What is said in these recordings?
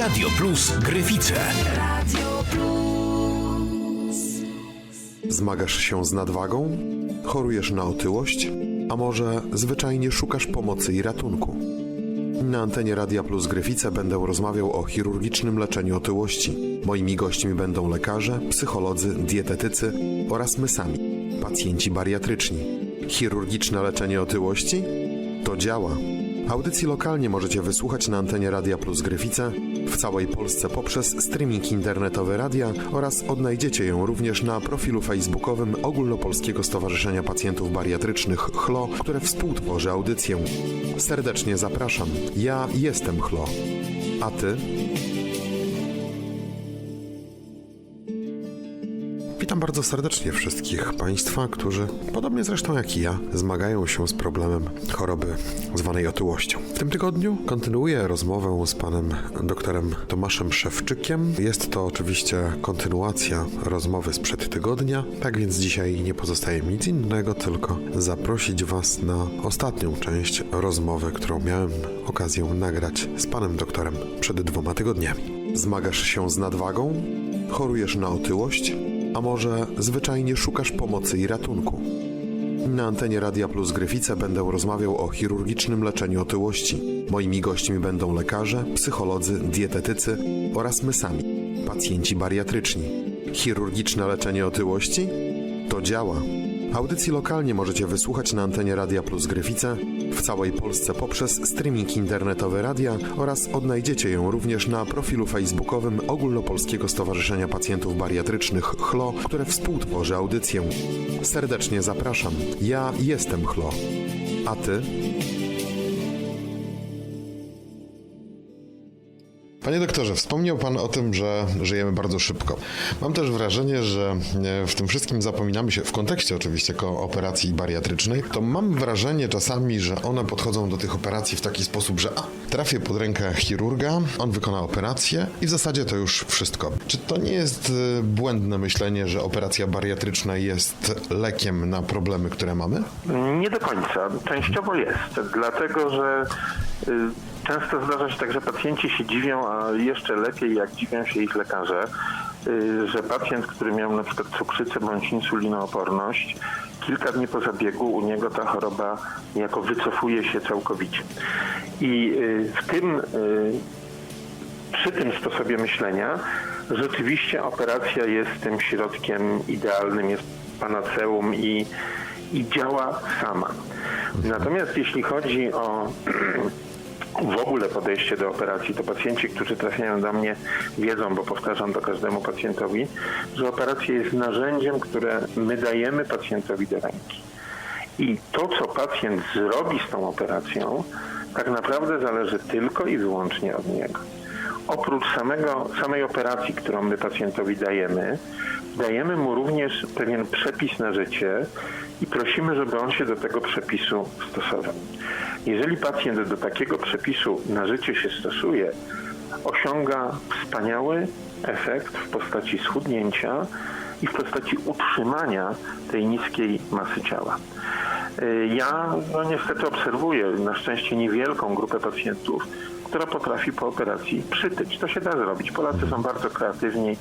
Radio Plus Gryfice. Radio Plus. Zmagasz się z nadwagą? Chorujesz na otyłość? A może zwyczajnie szukasz pomocy i ratunku? Na antenie Radia Plus Gryfice będę rozmawiał o chirurgicznym leczeniu otyłości. Moimi gośćmi będą lekarze, psycholodzy, dietetycy oraz my sami, pacjenci bariatryczni. Chirurgiczne leczenie otyłości? To działa. Audycji lokalnie możecie wysłuchać na antenie Radia Plus Gryfice w całej Polsce poprzez streaming internetowy radia oraz odnajdziecie ją również na profilu facebookowym Ogólnopolskiego Stowarzyszenia Pacjentów Bariatrycznych CHLO, które współtworzy audycję. Serdecznie zapraszam. Ja jestem CHLO. A ty? Bardzo serdecznie wszystkich Państwa, którzy, podobnie zresztą jak i ja, zmagają się z problemem choroby zwanej otyłością. W tym tygodniu kontynuuję rozmowę z panem doktorem Tomaszem Szewczykiem. Jest to oczywiście kontynuacja rozmowy sprzed tygodnia, tak więc dzisiaj nie pozostaje mi nic innego, tylko zaprosić Was na ostatnią część rozmowy, którą miałem okazję nagrać z panem doktorem przed dwoma tygodniami. Zmagasz się z nadwagą? Chorujesz na otyłość? A może zwyczajnie szukasz pomocy i ratunku? Na antenie Radia Plus Gryfice będę rozmawiał o chirurgicznym leczeniu otyłości. Moimi gośćmi będą lekarze, psycholodzy, dietetycy oraz my sami, pacjenci bariatryczni. Chirurgiczne leczenie otyłości? To działa. Audycji lokalnie możecie wysłuchać na antenie Radia Plus Gryfice w całej Polsce poprzez streaming internetowy radia oraz odnajdziecie ją również na profilu facebookowym Ogólnopolskiego Stowarzyszenia Pacjentów Bariatrycznych CHLO, które współtworzy audycję. Serdecznie zapraszam. Ja jestem CHLO. A ty? Panie doktorze, wspomniał Pan o tym, że żyjemy bardzo szybko. Mam też wrażenie, że e, w tym wszystkim zapominamy się, w kontekście oczywiście operacji bariatrycznej, to mam wrażenie czasami, że one podchodzą do tych operacji w taki sposób, że a, trafię pod rękę chirurga, on wykona operację i w zasadzie to już wszystko. Czy to nie jest e, błędne myślenie, że operacja bariatryczna jest lekiem na problemy, które mamy? Nie do końca. Częściowo jest, dlatego że y, często zdarza się tak, że pacjenci się dziwią, a jeszcze lepiej jak dziwią się ich lekarze, y, że pacjent, który miał na przykład cukrzycę bądź insulinooporność, kilka dni po zabiegu u niego ta choroba niejako wycofuje się całkowicie. I y, w tym y, przy tym sposobie myślenia rzeczywiście operacja jest tym środkiem idealnym, jest panaceum i, i działa sama. Natomiast jeśli chodzi o w ogóle podejście do operacji, to pacjenci, którzy trafiają do mnie wiedzą, bo powtarzam to każdemu pacjentowi, że operacja jest narzędziem, które my dajemy pacjentowi do ręki. I to, co pacjent zrobi z tą operacją, tak naprawdę zależy tylko i wyłącznie od niego. Oprócz samego, samej operacji, którą my pacjentowi dajemy, dajemy mu również pewien przepis na życie i prosimy, żeby on się do tego przepisu stosował. Jeżeli pacjent do takiego przepisu na życie się stosuje, osiąga wspaniały efekt w postaci schudnięcia i w postaci utrzymania tej niskiej masy ciała. Y, Ja no niestety obserwuję na szczęście niewielką grupę pacjentów, która potrafi po operacji przytyć. To się da zrobić. Polacy są bardzo kreatywni.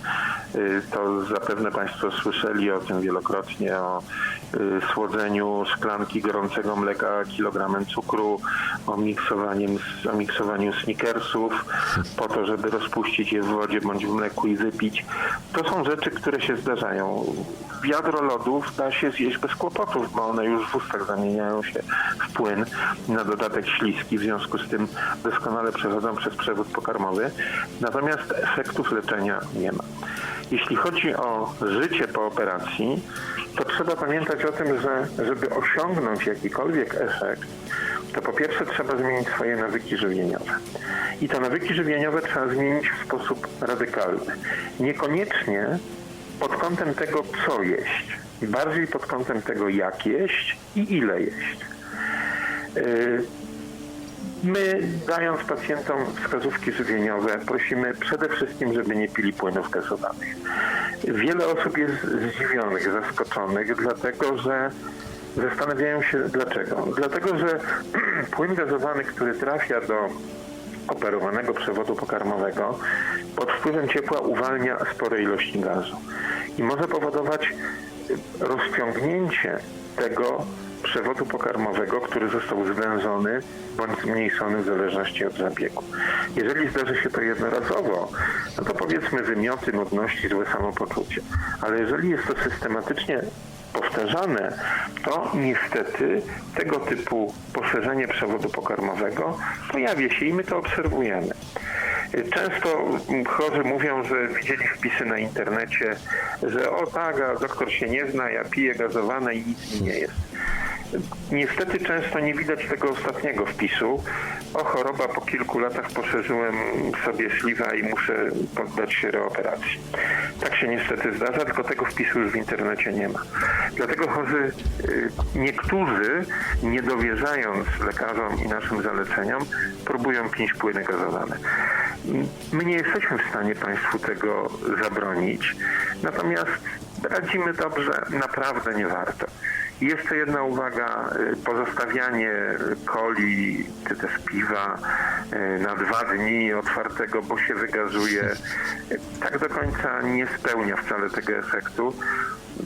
Y, To zapewne Państwo słyszeli o tym wielokrotnie, o y, słodzeniu szklanki gorącego mleka kilogramem cukru, o miksowaniu, o miksowaniu snickersów po to, żeby rozpuścić je w wodzie bądź w mleku i wypić. To są rzeczy, które się zdarzają. Wiadro lodów da się zjeść bez kłopotów, bo one już w ustach zamieniają się w płyn, na dodatek śliski, w związku z tym doskonale przechodzą przez przewód pokarmowy, natomiast efektów leczenia nie ma. Jeśli chodzi o życie po operacji, to trzeba pamiętać o tym, że żeby osiągnąć jakikolwiek efekt, to po pierwsze trzeba zmienić swoje nawyki żywieniowe. I te nawyki żywieniowe trzeba zmienić w sposób radykalny. Niekoniecznie pod kątem tego, co jeść, bardziej pod kątem tego, jak jeść i ile jeść. Yy, My, dając pacjentom wskazówki żywieniowe, prosimy przede wszystkim, żeby nie pili płynów gazowanych. Wiele osób jest zdziwionych, zaskoczonych, dlatego że zastanawiają się dlaczego. Dlatego, że płyn gazowany, który trafia do operowanego przewodu pokarmowego pod wpływem ciepła uwalnia spore ilości gazu i może powodować rozciągnięcie tego przewodu pokarmowego, który został zwężony bądź zmniejszony w zależności od zabiegu. Jeżeli zdarzy się to jednorazowo, no to powiedzmy wymioty, nudności, złe samopoczucie. Ale jeżeli jest to systematycznie powtarzane, to niestety tego typu poszerzenie przewodu pokarmowego pojawia się i my to obserwujemy. Często chorzy mówią, że widzieli wpisy na internecie, że o tak, a doktor się nie zna, ja piję gazowane i nic mi nie jest. Niestety często nie widać tego ostatniego wpisu. O choroba, po kilku latach poszerzyłem sobie śliwa i muszę poddać się reoperacji. Tak się niestety zdarza, tylko tego wpisu już w internecie nie ma. Dlatego chorzy, y, niektórzy, nie dowierzając lekarzom i naszym zaleceniom, próbują pić płyny gazowane. My nie jesteśmy w stanie Państwu tego zabronić, natomiast radzimy dobrze, naprawdę nie warto. Jeszcze jedna uwaga, y, pozostawianie coli czy też piwa y, na dwa dni otwartego, bo się wygazuje, y, tak do końca nie spełnia wcale tego efektu.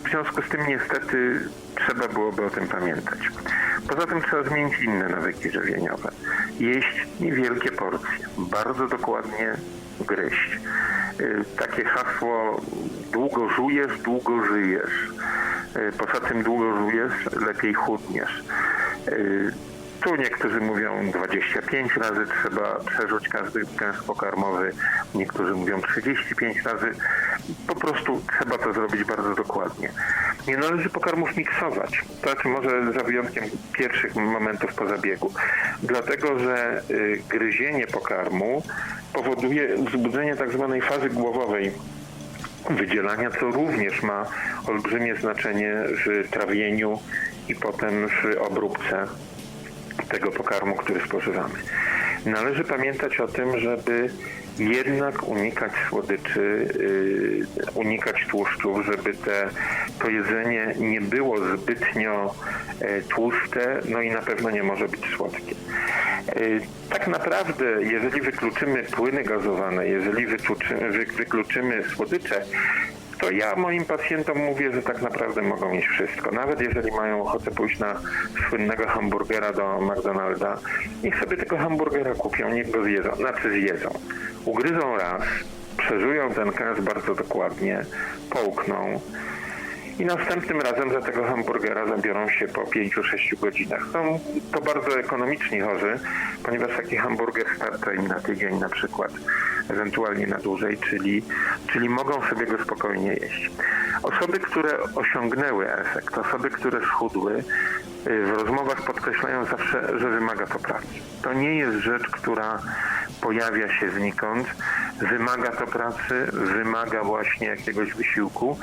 W związku z tym niestety trzeba byłoby o tym pamiętać. Poza tym trzeba zmienić inne nawyki żywieniowe. Jeść niewielkie porcje, bardzo dokładnie gryźć. Y, Takie hasło długo żujesz, długo żyjesz. Y, Poza tym długo żujesz, lepiej chudniesz. Y, Tu niektórzy mówią 25 razy trzeba przerzuć każdy gęst pokarmowy, niektórzy mówią 35 razy. Po prostu trzeba to zrobić bardzo dokładnie. Nie należy pokarmów miksować, to znaczy może za wyjątkiem pierwszych momentów po zabiegu. Dlatego, że y, gryzienie pokarmu powoduje wzbudzenie tak zwanej fazy głowowej wydzielania, co również ma olbrzymie znaczenie w trawieniu i potem w obróbce tego pokarmu, który spożywamy. Należy pamiętać o tym, żeby jednak unikać słodyczy, yy, unikać tłuszczów, żeby te, to jedzenie nie było zbytnio e, tłuste, no i na pewno nie może być słodkie. Yy, Tak naprawdę, jeżeli wykluczymy płyny gazowane, jeżeli wykluczymy, wy, wykluczymy słodycze, to ja moim pacjentom mówię, że tak naprawdę mogą mieć wszystko. Nawet jeżeli mają ochotę pójść na słynnego hamburgera do McDonalda, niech sobie tego hamburgera kupią, niech go zjedzą. Znaczy zjedzą. Ugryzą raz, przeżują ten kęs bardzo dokładnie, połkną i następnym razem za tego hamburgera zabiorą się po 5-6 godzinach. Są to bardzo ekonomiczni chorzy, ponieważ taki hamburger starcza im na tydzień na przykład, ewentualnie na dłużej, czyli, czyli mogą sobie go spokojnie jeść. Osoby, które osiągnęły efekt, osoby, które schudły, y, w rozmowach podkreślają zawsze, że wymaga to pracy. To nie jest rzecz, która pojawia się znikąd, wymaga to pracy, wymaga właśnie jakiegoś wysiłku,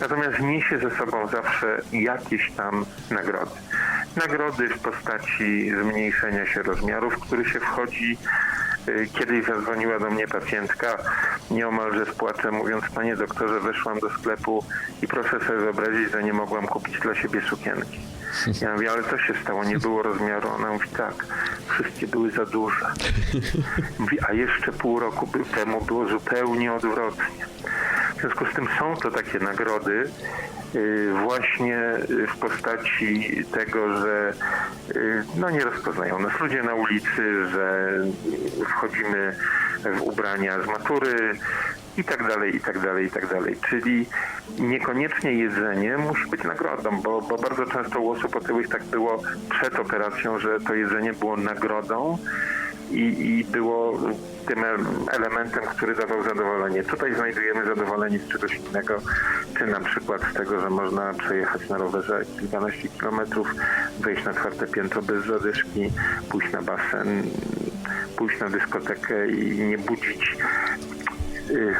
natomiast niesie ze sobą zawsze jakieś tam nagrody. Nagrody w postaci zmniejszenia się rozmiarów, który się wchodzi. Y, Kiedyś zadzwoniła do mnie pacjentka nieomalże z płaczem, mówiąc, panie doktorze, weszłam do sklepu i proszę sobie wyobrazić, że nie mogłam kupić dla siebie sukienki. Ja mówię, ale co się stało? Nie było rozmiaru? Ona mówi, tak, wszystkie były za duże. Mówi, a jeszcze pół roku temu było zupełnie odwrotnie. W związku z tym są to takie nagrody y, właśnie w postaci tego, że y, no nie rozpoznają nas ludzie na ulicy, że wchodzimy w ubrania z matury i tak dalej, i tak dalej, i tak dalej. Czyli niekoniecznie jedzenie musi być nagrodą, bo, bo bardzo często u osób otyłych tak było przed operacją, że to jedzenie było nagrodą i, i było tym em- elementem, który dawał zadowolenie. Tutaj znajdujemy zadowolenie z czegoś innego, czy na przykład z tego, że można przejechać na rowerze kilkanaście kilometrów, wejść na czwarte piętro bez zadyszki, pójść na basen, pójść na dyskotekę i nie budzić y,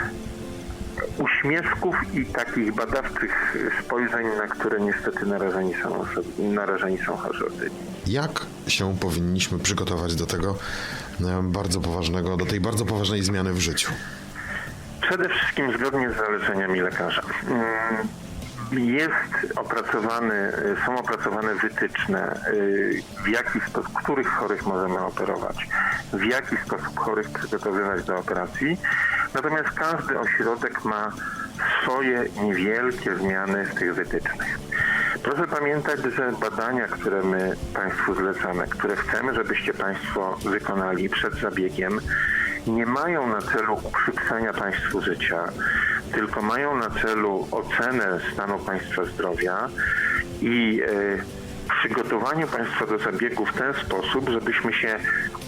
uśmieszków i takich badawczych spojrzeń, na które niestety narażeni są, narażeni są chorzy otyli. Jak się powinniśmy przygotować do tego e, bardzo poważnego, do tej bardzo poważnej zmiany w życiu? Przede wszystkim zgodnie z zaleceniami lekarza. Mm, Jest opracowany, są opracowane wytyczne, y, w jaki sposób, których chorych możemy operować, w jaki sposób chorych przygotowywać do operacji. Natomiast każdy ośrodek ma swoje niewielkie zmiany w tych wytycznych. Proszę pamiętać, że badania, które my Państwu zlecamy, które chcemy, żebyście Państwo wykonali przed zabiegiem, nie mają na celu ukrzypsania Państwu życia, tylko mają na celu ocenę stanu Państwa zdrowia i e, przygotowanie Państwa do zabiegu w ten sposób, żebyśmy się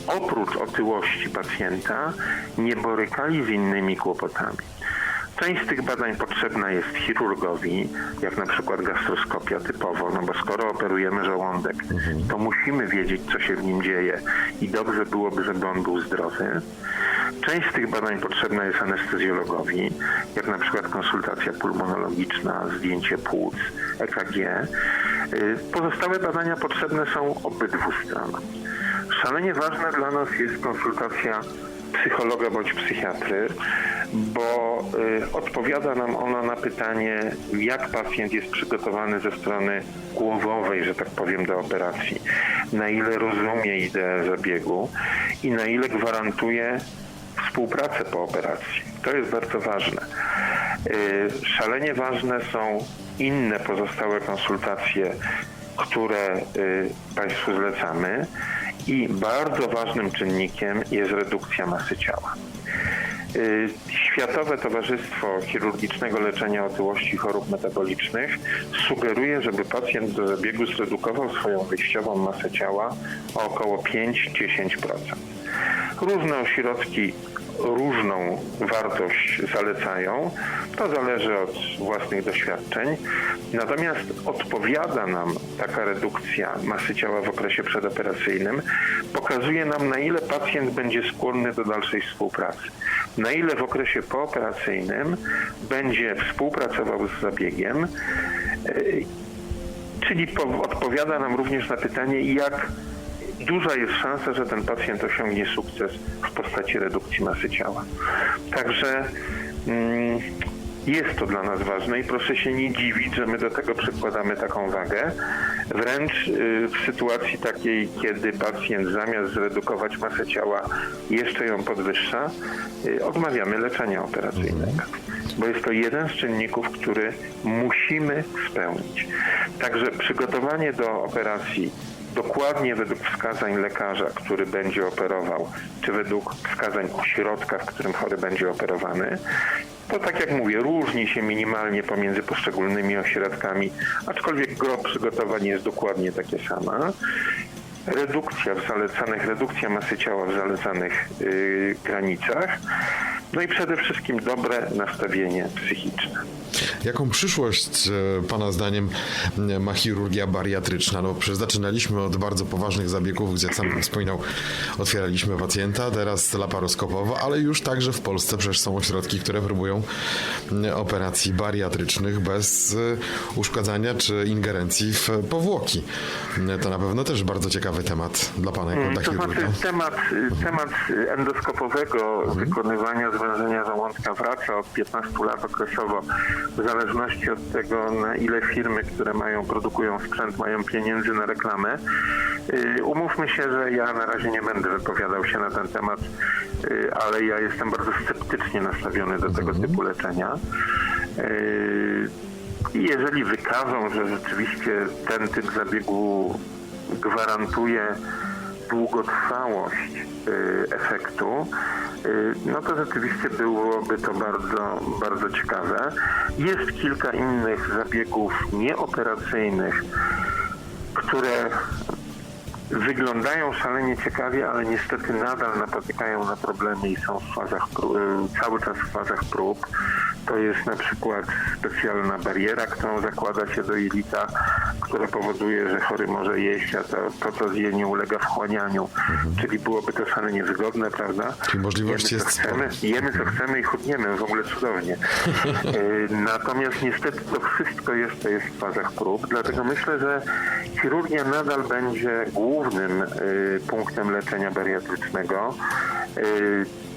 oprócz otyłości pacjenta nie borykali z innymi kłopotami. Część z tych badań potrzebna jest chirurgowi, jak na przykład gastroskopia typowo, no bo skoro operujemy żołądek, to musimy wiedzieć, co się w nim dzieje i dobrze byłoby, żeby on był zdrowy. Część z tych badań potrzebna jest anestezjologowi, jak na przykład konsultacja pulmonologiczna, zdjęcie płuc, EKG. Y, Pozostałe badania potrzebne są obydwu stronom. Szalenie ważna dla nas jest konsultacja psychologa bądź psychiatry, bo y, odpowiada nam ona na pytanie, jak pacjent jest przygotowany ze strony głowowej, że tak powiem, do operacji, na ile rozumie ideę zabiegu i na ile gwarantuje współpracę po operacji. To jest bardzo ważne. Y, Szalenie ważne są inne pozostałe konsultacje, które y, Państwu zlecamy i bardzo ważnym czynnikiem jest redukcja masy ciała. Y, Światowe Towarzystwo Chirurgicznego Leczenia Otyłości i Chorób Metabolicznych sugeruje, żeby pacjent do zabiegu zredukował swoją wyjściową masę ciała o około 5-10%. Różne ośrodki różną wartość zalecają. To zależy od własnych doświadczeń. Natomiast odpowiada nam taka redukcja masy ciała w okresie przedoperacyjnym, pokazuje nam, na ile pacjent będzie skłonny do dalszej współpracy. Na ile w okresie pooperacyjnym będzie współpracował z zabiegiem, yy, czyli po, odpowiada nam również na pytanie, jak duża jest szansa, że ten pacjent osiągnie sukces w postaci redukcji masy ciała. Także mm, jest to dla nas ważne i proszę się nie dziwić, że my do tego przykładamy taką wagę. Wręcz y, w sytuacji takiej, kiedy pacjent zamiast zredukować masę ciała jeszcze ją podwyższa, y, odmawiamy leczenia operacyjnego. Bo jest to jeden z czynników, który musimy spełnić. Także przygotowanie do operacji dokładnie według wskazań lekarza, który będzie operował, czy według wskazań ośrodka, w którym chory będzie operowany. To tak jak mówię, różni się minimalnie pomiędzy poszczególnymi ośrodkami, aczkolwiek gro przygotowań jest dokładnie takie sama. Redukcja w zalecanych, redukcja masy ciała w zalecanych yy, granicach. No i przede wszystkim dobre nastawienie psychiczne. Jaką przyszłość e, Pana zdaniem ma chirurgia bariatryczna? No przecież zaczynaliśmy od bardzo poważnych zabiegów, gdzie jak sam wspominał, otwieraliśmy pacjenta, teraz laparoskopowo, ale już także w Polsce przecież są ośrodki, które próbują operacji bariatrycznych bez e, uszkadzania czy ingerencji w powłoki. M, To na pewno też bardzo ciekawy temat dla Pana jako dla To znaczy temat, temat endoskopowego wykonywania zwężenia żołądka wraca od 15 lat okresowo, w zależności od tego, na ile firmy, które mają, produkują sprzęt, mają pieniędzy na reklamę. Y, Umówmy się, że ja na razie nie będę wypowiadał się na ten temat, y, ale ja jestem bardzo sceptycznie nastawiony do tego typu leczenia. Y, I jeżeli wykażą, że rzeczywiście ten typ zabiegu gwarantuje długotrwałość y, efektu, y, no to rzeczywiście byłoby to bardzo, bardzo ciekawe. Jest kilka innych zabiegów nieoperacyjnych, które wyglądają szalenie ciekawie, ale niestety nadal napotykają na problemy i są w fazach, y, cały czas w fazach prób. To jest na przykład specjalna bariera, którą zakłada się do jelita, która powoduje, że chory może jeść, a to, to co zje nie ulega wchłanianiu. Czyli byłoby to szalenie wygodne, prawda? Czyli możliwości jemy, jest chcemy, jemy co chcemy i chudniemy, w ogóle cudownie. Y, Natomiast niestety to wszystko jeszcze jest w fazach prób, dlatego myślę, że chirurgia nadal będzie głównym y, punktem leczenia bariatrycznego.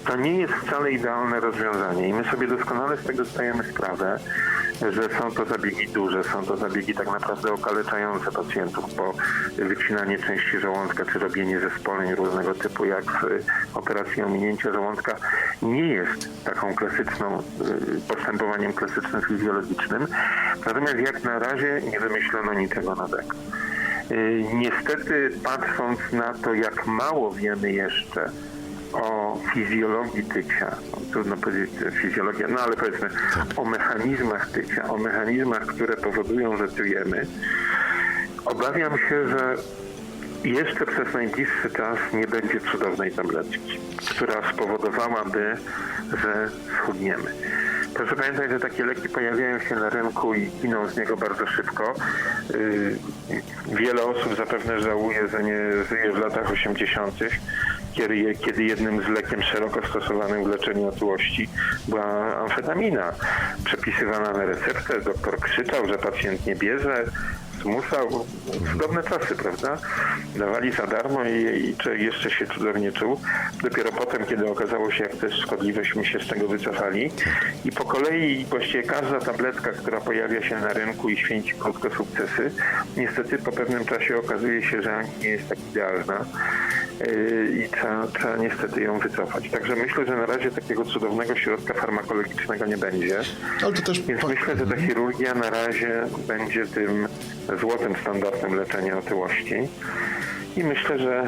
To nie jest wcale idealne rozwiązanie i my sobie doskonale z tego zdajemy sprawę, że są to zabiegi duże, są to zabiegi tak naprawdę okaleczające pacjentów, bo wycinanie części żołądka czy robienie zespoleń różnego typu jak w operacji ominięcia żołądka nie jest taką klasyczną, y, postępowaniem klasycznym fizjologicznym. Natomiast jak na razie nie wymyślono niczego nowego. Y, Niestety, patrząc na to, jak mało wiemy jeszcze fizjologii tycia, no, trudno powiedzieć że fizjologia, no ale powiedzmy o mechanizmach tycia, o mechanizmach, które powodują, że tyjemy, obawiam się, że jeszcze przez najbliższy czas nie będzie cudownej tabletki, która spowodowałaby, że schudniemy. Proszę pamiętać, że takie leki pojawiają się na rynku i giną z niego bardzo szybko. Yy, Wiele osób zapewne żałuje, że nie żyje w latach 80., kiedy, jednym z lekiem szeroko stosowanym w leczeniu otyłości była amfetamina. Przepisywana na receptę, doktor krzyczał, że pacjent nie bierze, zmuszał. Cudowne czasy, prawda? Dawali za darmo i, i jeszcze się cudownie czuł. Dopiero potem, kiedy okazało się, jak to jest szkodliwość, my się z tego wycofali. I po kolei właściwie każda tabletka, która pojawia się na rynku i święci krótko sukcesy, niestety po pewnym czasie okazuje się, że nie jest tak idealna yy, i trzeba, trzeba niestety ją wycofać. Także myślę, że na razie takiego cudownego środka farmakologicznego nie będzie. Ale to też Więc myślę, że ta chirurgia na razie będzie tym złotym standardem leczenia otyłości. I myślę, że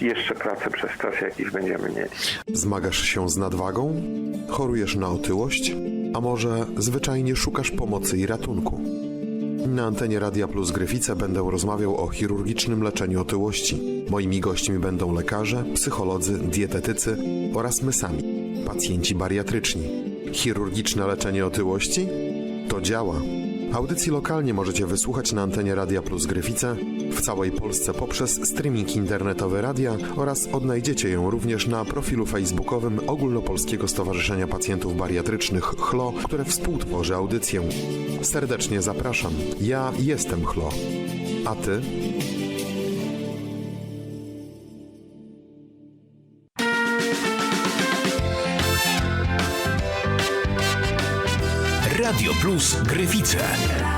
jeszcze pracę przez czas jakiś będziemy mieli. Zmagasz się z nadwagą? Chorujesz na otyłość? A może zwyczajnie szukasz pomocy i ratunku? Na antenie Radia Plus Gryfice będę rozmawiał o chirurgicznym leczeniu otyłości. Moimi gośćmi będą lekarze, psycholodzy, dietetycy oraz my sami, pacjenci bariatryczni. Chirurgiczne leczenie otyłości? To działa. Audycji lokalnie możecie wysłuchać na antenie Radia Plus Gryfice w całej Polsce poprzez streaming internetowy radia oraz odnajdziecie ją również na profilu facebookowym Ogólnopolskiego Stowarzyszenia Pacjentów Bariatrycznych CHLO, które współtworzy audycję. Serdecznie zapraszam. Ja jestem CHLO. A ty? Radio Plus Gryfice.